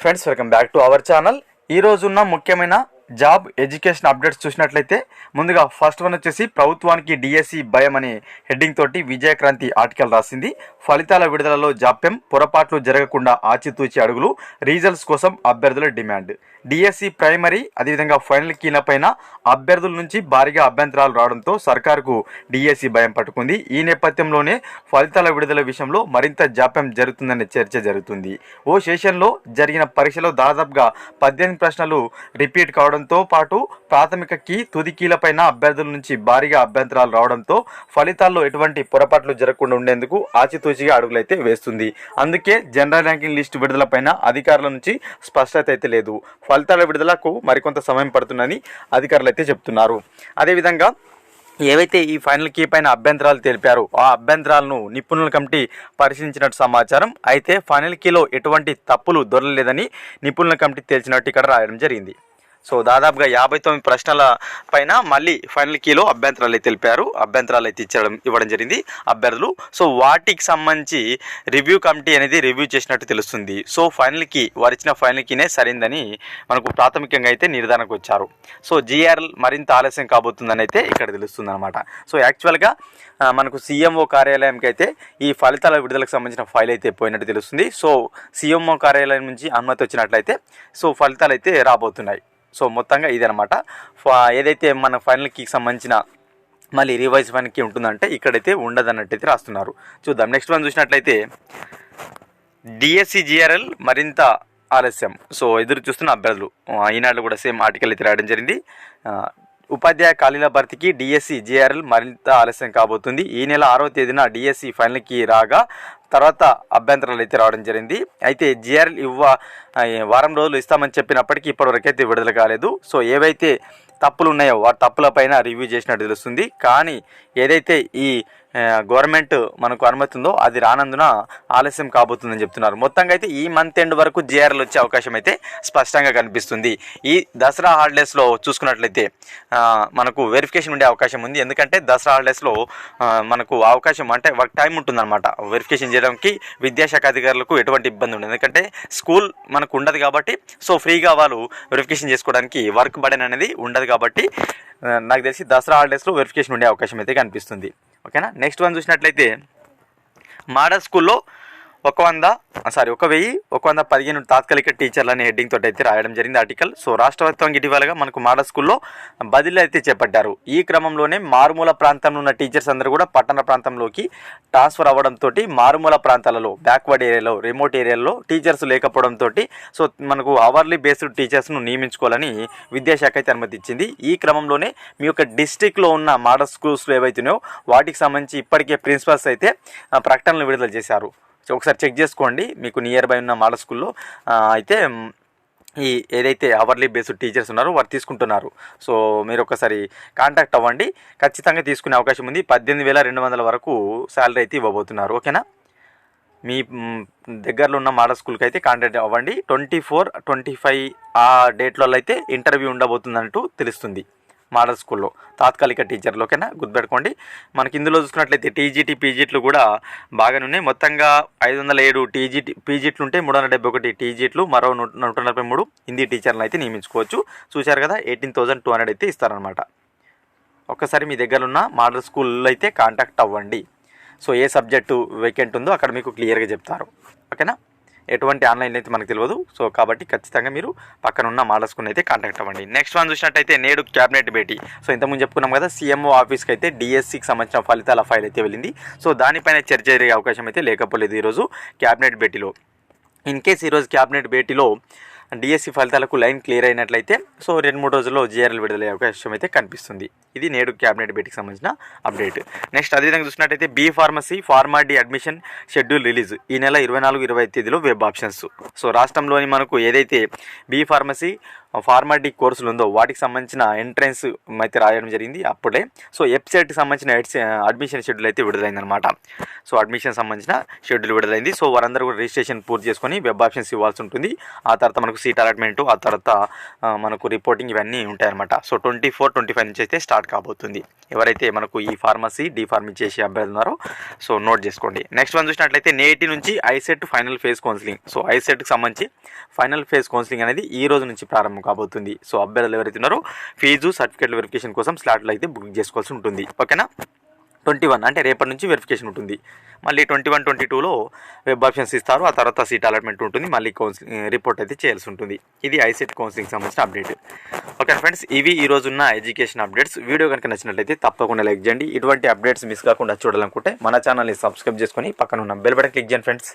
Friends welcome back to our channel ఈ రోజున్న ముఖ్యమైన జాబ్ ఎడ్యుకేషన్ అప్డేట్స్ చూసినట్లయితే ముందుగా ఫస్ట్ వన్ వచ్చేసి ప్రభుత్వానికి డిఎస్సి భయం అనే హెడ్డింగ్ తోటి విజయక్రాంతి ఆర్టికల్ రాసింది. ఫలితాల విడుదలలో జాప్యం పొరపాట్లు జరగకుండా ఆచితూచి అడుగులు రీజల్ట్స్ కోసం అభ్యర్థుల డిమాండ్. డిఎస్సి ప్రైమరీ అదేవిధంగా ఫైనల్ కీలపైన అభ్యర్థుల నుంచి భారీగా అభ్యంతరాలు రావడంతో సర్కారుకు డిఎస్సి భయం పట్టుకుంది. ఈ నేపథ్యంలోనే ఫలితాల విడుదల విషయంలో మరింత జాప్యం జరుగుతుందనే చర్చ జరుగుతుంది. ఓ సెషన్లో జరిగిన పరీక్షలో దాదాపుగా పద్దెనిమిది ప్రశ్నలు రిపీట్ కావడం రావడంతో పాటు ప్రాథమిక కీ తుది కీలపైన అభ్యర్థుల నుంచి భారీగా అభ్యంతరాలు రావడంతో ఫలితాల్లో ఎటువంటి పొరపాట్లు జరగకుండా ఉండేందుకు ఆచితూచిగా అడుగులైతే వేస్తుంది. అందుకే జనరల్ ర్యాంకింగ్ లిస్టు విడుదలపైన అధికారుల నుంచి స్పష్టత అయితే లేదు. ఫలితాల విడుదలకు మరికొంత సమయం పడుతుందని అధికారులు అయితే చెప్తున్నారు. అదేవిధంగా ఏవైతే ఈ ఫైనల్ కీ పైన అభ్యంతరాలు తెలిపారో ఆ అభ్యంతరాలను నిపుణుల కమిటీ పరిశీలించినట్టు సమాచారం. అయితే ఫైనల్ కీలో ఎటువంటి తప్పులు దొరలేదని నిపుణుల కమిటీ తేల్చినట్టు ఇక్కడ రాయడం జరిగింది. సో దాదాపుగా యాభై తొమ్మిది ప్రశ్నల పైన మళ్ళీ ఫైనల్ కీలో అభ్యంతరాలు అయితే తెలిపారు. అభ్యంతరాలు అయితే ఇచ్చడం ఇవ్వడం జరిగింది అభ్యర్థులు. సో వాటికి సంబంధించి రివ్యూ కమిటీ అనేది రివ్యూ చేసినట్టు తెలుస్తుంది. సో ఫైనల్ కీ వారు ఇచ్చిన ఫైనల్ కీనే సరైందని మనకు ప్రాథమికంగా అయితే నిర్ధారణకు వచ్చారు. సో జిఆర్ఎల్ మరింత ఆలస్యం కాబోతుందని అయితే ఇక్కడ తెలుస్తుంది అనమాట సో యాక్చువల్గా మనకు సీఎంఓ కార్యాలయంకి అయితే ఈ ఫలితాల విడుదలకు సంబంధించిన ఫైల్ అయితే పోయినట్టు తెలుస్తుంది. సో సీఎంఓ కార్యాలయం నుంచి అనుమతి వచ్చినట్లయితే సో ఫలితాలు అయితే రాబోతున్నాయి. సో మొత్తంగా ఇదనమాట ఏదైతే మన ఫైనల్కి సంబంధించిన మళ్ళీ రివైజ్ వన్కి ఉంటుందంటే ఇక్కడైతే ఉండదన్నట్టయితే రాస్తున్నారు. చూద్దాం. నెక్స్ట్ వన్ చూసినట్లయితే డిఎస్సి జిఆర్ఎల్ మరింత ఆలస్యం. సో ఎదురు చూస్తున్న అభ్యర్థులు ఈనాడు కూడా సేమ్ ఆర్టికల్ అయితే రాయడం జరిగింది. ఉపాధ్యాయ ఖాళీల భర్తీకి డిఎస్సి జిఆర్ఎల్ మరింత ఆలస్యం కాబోతుంది. ఈ నెల ఆరో తేదీన డిఎస్సి ఫైనల్కి రాగా తర్వాత అభ్యంతరాలు అయితే రావడం జరిగింది. అయితే జిఆర్ఎల్ ఇవ్వ వారం రోజులు ఇస్తామని చెప్పినప్పటికీ ఇప్పటివరకు అయితే విడుదల కాలేదు. సో ఏవైతే తప్పులు ఉన్నాయో వాటి తప్పులపైన రివ్యూ చేసినట్టు తెలుస్తుంది. కానీ ఏదైతే ఈ గవర్నమెంట్ మనకు అనుమతి ఉందో అది రానందున ఆలస్యం కాబోతుందని చెప్తున్నారు. మొత్తంగా అయితే ఈ మంత్ ఎండ్ వరకు జేఆర్ఎల్ వచ్చే అవకాశం అయితే స్పష్టంగా కనిపిస్తుంది. ఈ దసరా హాలిడేస్లో చూసుకున్నట్లయితే మనకు వెరిఫికేషన్ ఉండే అవకాశం ఉంది. ఎందుకంటే దసరా హాలిడేస్లో మనకు అవకాశం అంటే వర్క్ టైం ఉంటుందన్నమాట. వెరిఫికేషన్ చేయడానికి విద్యాశాఖ అధికారులకు ఎటువంటి ఇబ్బంది ఉండదు. ఎందుకంటే స్కూల్ మనకు ఉండదు కాబట్టి సో ఫ్రీగా వాళ్ళు వెరిఫికేషన్ చేసుకోవడానికి వర్క్ బడన్ అనేది ఉండదు కాబట్టి నాకు తెలిసి దసరా హాలిడేస్లో వెరిఫికేషన్ ఉండే అవకాశం అయితే కనిపిస్తుంది. ఓకేనా? నెక్స్ట్ వన్ చూసినట్లయితే మోడల్ స్కూల్లో ఒక వంద సారీ ఒక వెయ్యి ఒక వంద పదిహేను తాత్కాలిక టీచర్లు అనే హెడ్డింగ్ తోటి అయితే రాయడం జరిగింది. ఆర్టికల్ సో రాష్ట్ర ప్రభుత్వం ఇటీవలగా మనకు మోడల్ స్కూల్లో బదిలీ అయితే చేపట్టారు. ఈ క్రమంలోనే మారుమూల ప్రాంతంలో ఉన్న టీచర్స్ అందరూ కూడా పట్టణ ప్రాంతంలోకి ట్రాన్స్ఫర్ అవ్వడంతో మారుమూల ప్రాంతాలలో బ్యాక్వర్డ్ ఏరియాలో రిమోట్ ఏరియాలో టీచర్స్ లేకపోవడంతో సో మనకు అవర్లీ బేస్డ్ టీచర్స్ను నియమించుకోవాలని విద్యాశాఖ అయితే అనుమతి ఇచ్చింది ఈ క్రమంలోనే మీ యొక్క డిస్టిక్లో ఉన్న మాడ స్కూల్స్లో ఏవైతున్నాయో వాటికి సంబంధించి ఇప్పటికే ప్రిన్సిపల్స్ అయితే ప్రకటనలు విడుదల చేశారు. ఒకసారి చెక్ చేసుకోండి. మీకు నియర్ బై ఉన్న మోడల్ స్కూల్లో అయితే ఈ ఏదైతే అవర్లీ బేస్డ్ టీచర్స్ ఉన్నారో వారు తీసుకుంటున్నారు. సో మీరు ఒకసారి కాంటాక్ట్ అవ్వండి. ఖచ్చితంగా తీసుకునే అవకాశం ఉంది. పద్దెనిమిది వేల రెండు వందల వరకు శాలరీ అయితే ఇవ్వబోతున్నారు. ఓకేనా మీ దగ్గరలో ఉన్న మోడల్ స్కూల్కి అయితే కాంటాక్ట్ అవ్వండి. ట్వంటీ ఫోర్ ట్వంటీ ఫైవ్ ఆ డేట్లలో అయితే ఇంటర్వ్యూ ఉండబోతుందంటూ తెలుస్తుంది. మోడల్ స్కూల్లో తాత్కాలిక టీచర్లు ఓకేనా గుర్తుపెట్టుకోండి. మనకి ఇందులో చూసుకున్నట్లయితే టీజీటీ పీజీట్లు కూడా బాగానే ఉన్నాయి. మొత్తంగా ఐదు వందల ఏడు టీజీటీ పీజీట్లు ఉంటే మూడు వందల డెబ్బై ఒకటి టీజీట్లు మరో నూట నూట నలభై మూడు హిందీ టీచర్లను అయితే నియమించుకోవచ్చు. చూశారు కదా ఎయిటీన్ థౌసండ్ టూ హండ్రెడ్ అయితే ఇస్తారనమాట ఒక్కసారి మీ దగ్గర ఉన్న మోడల్ స్కూల్లో అయితే కాంటాక్ట్ అవ్వండి. సో ఏ సబ్జెక్టు వేకెంట్ ఉందో అక్కడ మీకు క్లియర్గా చెప్తారు. ఓకేనా? ఎటువంటి ఆన్లైన్లో అయితే మనకు తెలియదు సో కాబట్టి ఖచ్చితంగా మీరు పక్కన ఉన్న మోడల్ అయితే కాంటాక్ట్ అవ్వండి. నెక్స్ట్ వన్ చూసినట్టయితే నేడు క్యాబినెట్ భేటీ. సో ఇంతకుముందు చెప్పుకున్నాం కదా సీఎంఓ ఆఫీస్కి అయితే డిఎస్సికి సంబంధించిన ఫలితాల ఫైల్ అయితే వెళ్ళింది. సో దానిపైన చర్చ జరిగే అవకాశం అయితే లేకపోలేదు ఈరోజు క్యాబినెట్ భేటీలో. ఇన్ కేస్ ఈరోజు క్యాబినెట్ భేటీలో డిఎస్సి ఫలితాలకు లైన్ క్లియర్ అయినట్లయితే సో రెండు మూడు రోజుల్లో జీఆర్ఎల్ విడుదలయ్యే అవకాశం అయితే కనిపిస్తుంది. ఇది నేడు క్యాబినెట్ భేటీకి సంబంధించిన అప్డేట్. నెక్స్ట్ అదేవిధంగా చూసినట్టయితే B pharmacy pharma D admission schedule release. ఈ నెల ఇరవై నాలుగు ఇరవై తేదీలో వెబ్ ఆప్షన్స్. సో రాష్ట్రంలోని మనకు ఏదైతే బీ ఫార్మసీ ఫార్మాటిక్ కోర్సులు ఉందో వాటికి సంబంధించిన ఎంట్రన్స్ అయితే రాయడం జరిగింది అప్పుడే. సో వెబ్సైట్కి సంబంధించిన ఎడ్స్ అడ్మిషన్ షెడ్యూల్ అయితే విడుదలైంది అనమాట సో అడ్మిషన్ సంబంధించిన షెడ్యూల్ విడుదలైంది. సో వారందరూ కూడా రిజిస్ట్రేషన్ పూర్తి చేసుకొని వెబ్ ఆప్షన్స్ ఇవ్వాల్సి ఉంటుంది. ఆ తర్వాత మనకు సీట్ అలాట్మెంట్ ఆ తర్వాత మనకు రిపోర్టింగ్ ఇవన్నీ ఉంటాయన్నమాట. So twenty four twenty five నుంచి అయితే స్టార్ట్ కాబోతుంది. ఎవరైతే మనకు ఈ ఫార్మసీ డి ఫార్మీ చేసే అభ్యర్థులు ఉన్నారో సో నోట్ చేసుకోండి. నెక్స్ట్ వన్ చూసినట్లయితే నేటి నుంచి ICET final phase counselling. So ఐసెట్కి సంబంధించి ఫైనల్ ఫేజ్ కౌన్సిలింగ్ అనేది ఈ రోజు నుంచి ప్రారంభం. కాబోతుంది. సో అభ్యర్థులు ఎవరైతే ఉన్నారో ఫీజు సర్టిఫికేట్ వెరిఫికేషన్ కోసం స్లాట్లు అయితే బుక్ చేసుకోవాల్సి ఉంటుంది. ఓకేనా? ట్వంటీ వన్ అంటే రేపటి నుంచి వెరిఫికేషన్ ఉంటుంది. మళ్ళీ ట్వంటీ వన్ ట్వంటీ టూలో వెబ్ ఆప్షన్స్ ఇస్తారు. ఆ తర్వాత సీట్ అలాట్మెంట్ ఉంటుంది. మళ్ళీ కౌన్సిలింగ్ రిపోర్ట్ eh, అయితే చేయాల్సి ఉంటుంది. ఇది ఐసెట్ కౌన్సిలింగ్ సంబంధించిన అప్డేట్ ఓకే ఫ్రెండ్స్ ఇవి ఈ రోజున్న ఎడ్యుకేషన్ అప్డేట్స్ వీడియో కనుక నచ్చినట్లయితే తప్పకుండా లైక్ చేయండి. ఇటువంటి అప్డేట్స్ మిస్ కాకుండా చూడాలనుకుంటే మన ఛానల్ని సబ్స్క్రైబ్ చేసుకొని పక్కన ఉన్న బెల్ బటన్ క్లిక్ చేయండి ఫ్రెండ్స్